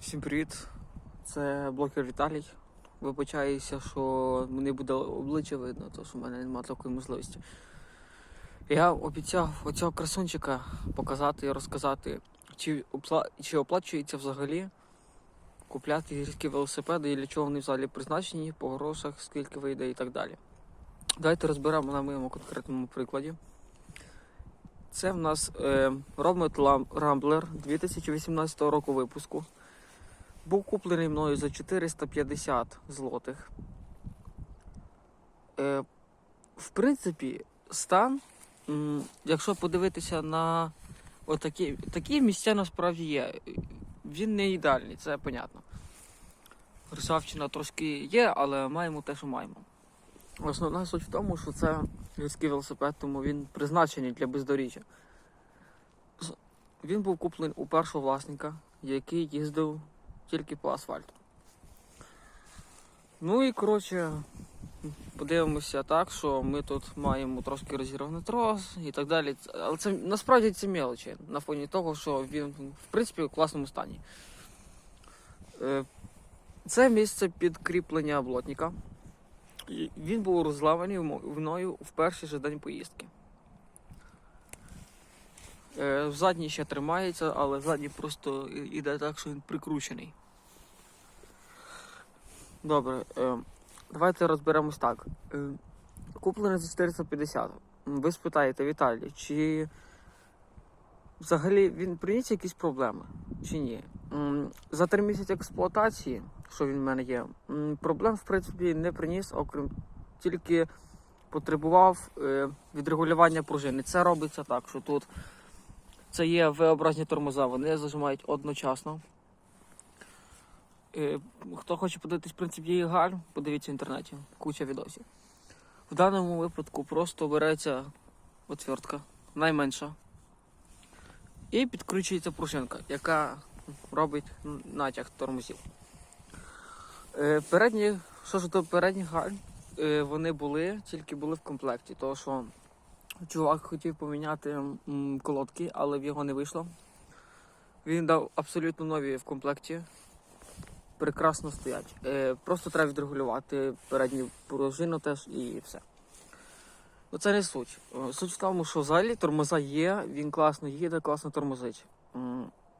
Всім привіт! Це блогер Віталій. Вибачаюся, що мені буде обличчя видно, тому що в мене немає такої можливості. Я обіцяв оцього красунчика показати і розказати, чи, опла... чи оплачується взагалі купляти гірські велосипеди і для чого вони взагалі призначені, по грошах, скільки вийде і так далі. Давайте розберемо на моєму конкретному прикладі. Це в нас е, Ромет Рамблер 2018 року випуску. Був куплений мною за 450 злотих. Е, в принципі, стан, якщо подивитися на отакі такі місця насправді є. Він не ідеальний, це понятно. Ржавчина трошки є, але маємо те, що маємо. Основна суть в тому, що це гірський велосипед, тому він призначений для бездоріжжя. Він був куплений у першого власника, який їздив тільки по асфальту. Ну і коротше, подивимося так, що ми тут маємо трошки розірваний трос і так далі. Але це насправді це мелочі на фоні того, що він в принципі у класному стані. Е, Це місце підкріплення блотника. Він був розламаний мною в перший же день поїздки. Е, задній ще тримається, але задній просто іде так, що він прикручений. Добре, е, давайте розберемось так. Е, Куплений за 450. Ви спитаєте, Віталій, чи взагалі він приніс якісь проблеми, чи ні? За три місяці експлуатації, що він в мене є, проблем в принципі не приніс, окрім тільки потребував е, відрегулювання пружини. Це робиться так, що тут це є V-образні тормоза, вони зажимають одночасно. Е, Хто хоче подивитись принцип її галь, подивіться в інтернеті, куча відосів. В даному випадку просто береться отвертка, найменша, і підкручується пружинка, яка робить натяг тормозів. Е, Передні, що ж до передніх галь, е, вони були, тільки були в комплекті, тому що чувак хотів поміняти колодки, але в його не вийшло. Він дав абсолютно нові в комплекті. Прекрасно стоять. Е, просто треба відрегулювати передню пружину теж і все. Ну це не суть. Е, Суть в тому, що взагалі тормоза є, він класно їде, класно тормозить.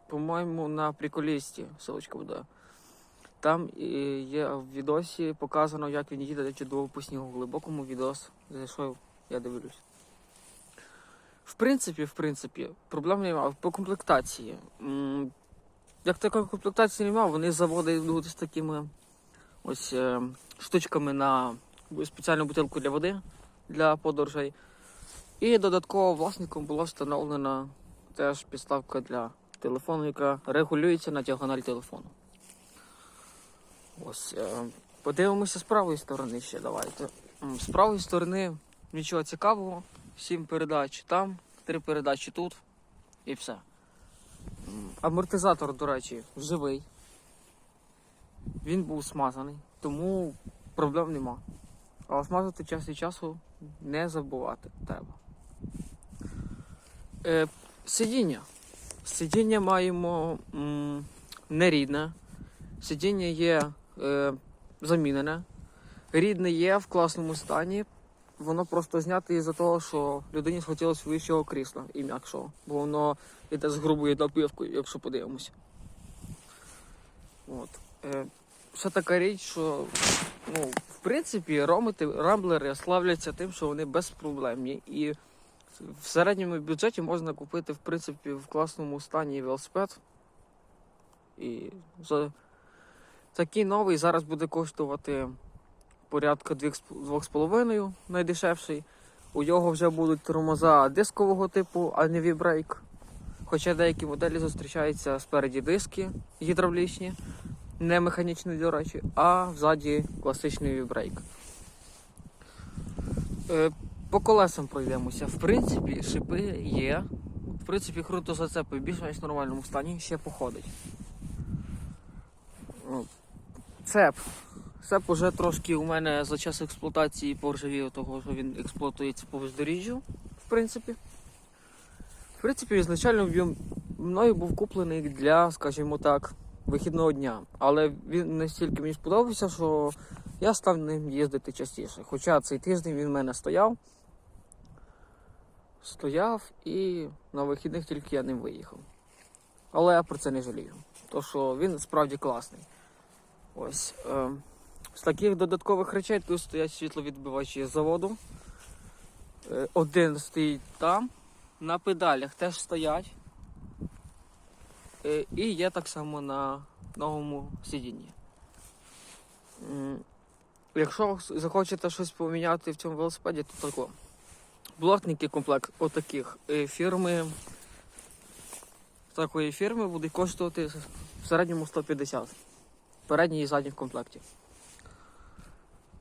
По-моєму, на приколісті ссылочка буде. Там є в відосі показано, як він їде чудово по снігу. Глибокому відос зайшов, я дивлюсь. В принципі, в принципі, проблем немає. По комплектації. Як такої комплектації немає, вони заводи йдуть з такими ось е, штучками на спеціальну бутилку для води для подорожей. І додатково власником була встановлена теж підставка для телефону, яка регулюється на діагональ телефону. Ось. е, Подивимося з правої сторони ще давайте. З правої сторони нічого цікавого. Сім передач там, три передачі тут і все. Амортизатор, до речі, живий. Він був смазаний, тому проблем нема. А смазати час від часу не забувати треба. Е, сидіння. Сидіння маємо м, нерідне. Сидіння є е, замінене. Рідне є в класному стані. Воно просто знято із-за того, що людині схотілося вищого крісла і м'якшого, бо воно йде з грубою добивкою, якщо подивимося. От. Е, ще така річ, що ну, в принципі ромоти, рамблери славляться тим, що вони безпроблемні. І в середньому бюджеті можна купити, в принципі, в класному стані велосипед. І за такий новий зараз буде коштувати порядка 2,5 найдешевший. У нього вже будуть тормоза дискового типу, а не вібрейк. Хоча деякі моделі зустрічаються спереді диски гідравлічні, не механічні, до речі, а взаді класичний вібрейк. Е, по колесам пройдемося. В принципі, шипи є. В принципі, круто зацепи в більш-менш нормальному стані ще походить. Цеп. Цеп уже трошки у мене за час експлуатації поржавів того, що він експлуатується по бездоріжжю, в принципі. В принципі, ізначально він мною був куплений для, скажімо так, вихідного дня. Але він настільки мені сподобався, що я став ним їздити частіше. Хоча цей тиждень він в мене стояв. Стояв і на вихідних тільки я ним виїхав. Але я про це не жалію. То що він справді класний. Ось. Е, з таких додаткових речей тут стоять світловідбивачі з заводу. Е, один стоїть там, на педалях теж стоять. Е, і є так само на новому сидінні. Якщо захочете щось поміняти в цьому велосипеді, то тако. Блокники комплект отаких е, фірми. Такої фірми буде коштувати в середньому 150. Передній і задній в комплекті.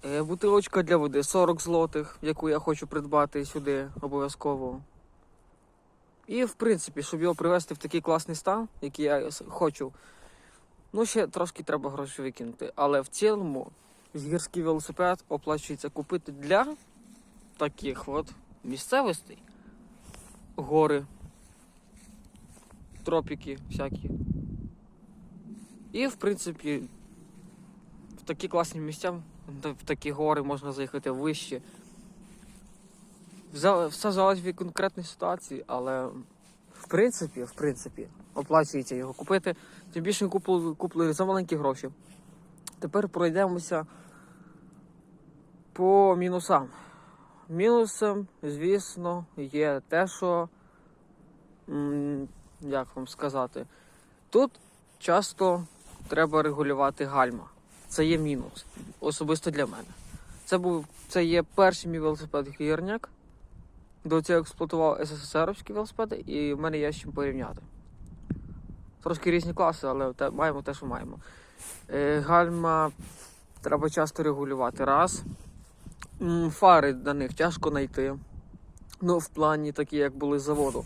Е, Бутилочка для води 40 злотих, яку я хочу придбати сюди обов'язково. І в принципі, щоб його привести в такий класний стан, який я хочу, ну ще трошки треба гроші викинути. Але в цілому гірський велосипед оплачується купити для таких от місцевостей. Гори, тропіки всякі. І в принципі в такі класні місця, в такі гори можна заїхати вище. Все залежить від конкретної ситуації, але в принципі, в принципі, оплачується його купити. Тим більше купили, купили за маленькі гроші. Тепер пройдемося по мінусам. Мінусом, звісно, є те, що, як вам сказати, тут часто треба регулювати гальма. Це є мінус. Особисто для мене. Це був це є перший мій велосипед гірняк. До цього експлуатував СССРівські велосипеди, і в мене є з чим порівняти. Трошки різні класи, але те, маємо те, що маємо. Е, гальма треба часто регулювати. Раз. Фари на них тяжко знайти. Ну, в плані такі, як були з заводу.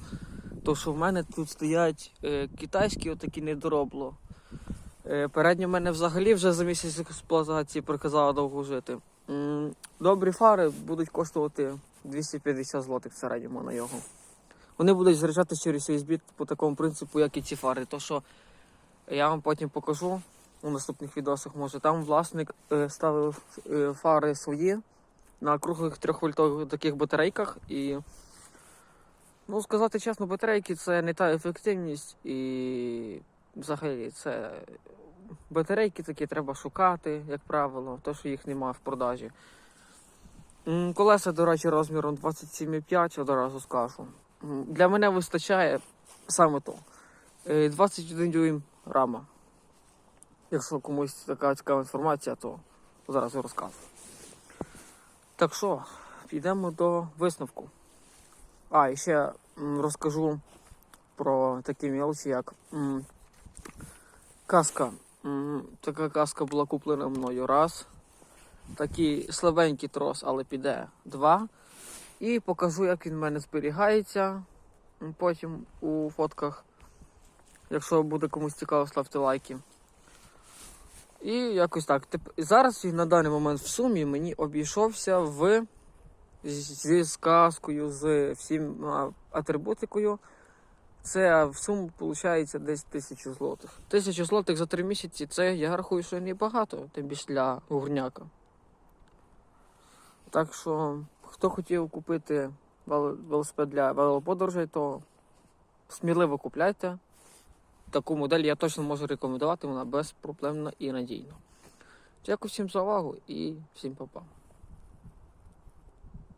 То що в мене тут стоять е, китайські отакі недоробло. Е, передні в мене взагалі вже за місяць експлуатації приказала довго жити. Добрі фари будуть коштувати 250 злотих в середньому на його. Вони будуть заряджати через USB по такому принципу, як і ці фари. То що я вам потім покажу у наступних відосах. Може там власник е, ставив е, фари свої на круглих 3-вольтових таких батарейках. І, ну, сказати чесно, батарейки це не та ефективність і взагалі це батарейки такі треба шукати, як правило, то що їх немає в продажі. Колеса, до речі, розміром 27,5, одразу скажу. Для мене вистачає саме то. Е, 21 дюйм рама. Якщо комусь така цікава інформація, то зараз я розкажу. Так що, підемо до висновку. А, і ще розкажу про такі мелочі, як каска. Така каска була куплена мною раз. Такий слабенький трос, але піде два. І покажу, як він в мене зберігається. Потім у фотках. Якщо буде комусь цікаво, ставте лайки. І якось так. Зараз на даний момент в сумі мені обійшовся в зі сказкою, з всім атрибутикою. Це в суму виходить десь тисячу злотих. Тисячу злотих за три місяці це я рахую, що небагато, тим більше для гурняка. Так що, хто хотів купити велосипед для велоподорожей, то сміливо купляйте. Таку модель я точно можу рекомендувати, вона безпроблемна і надійна. Дякую всім за увагу і всім па-па.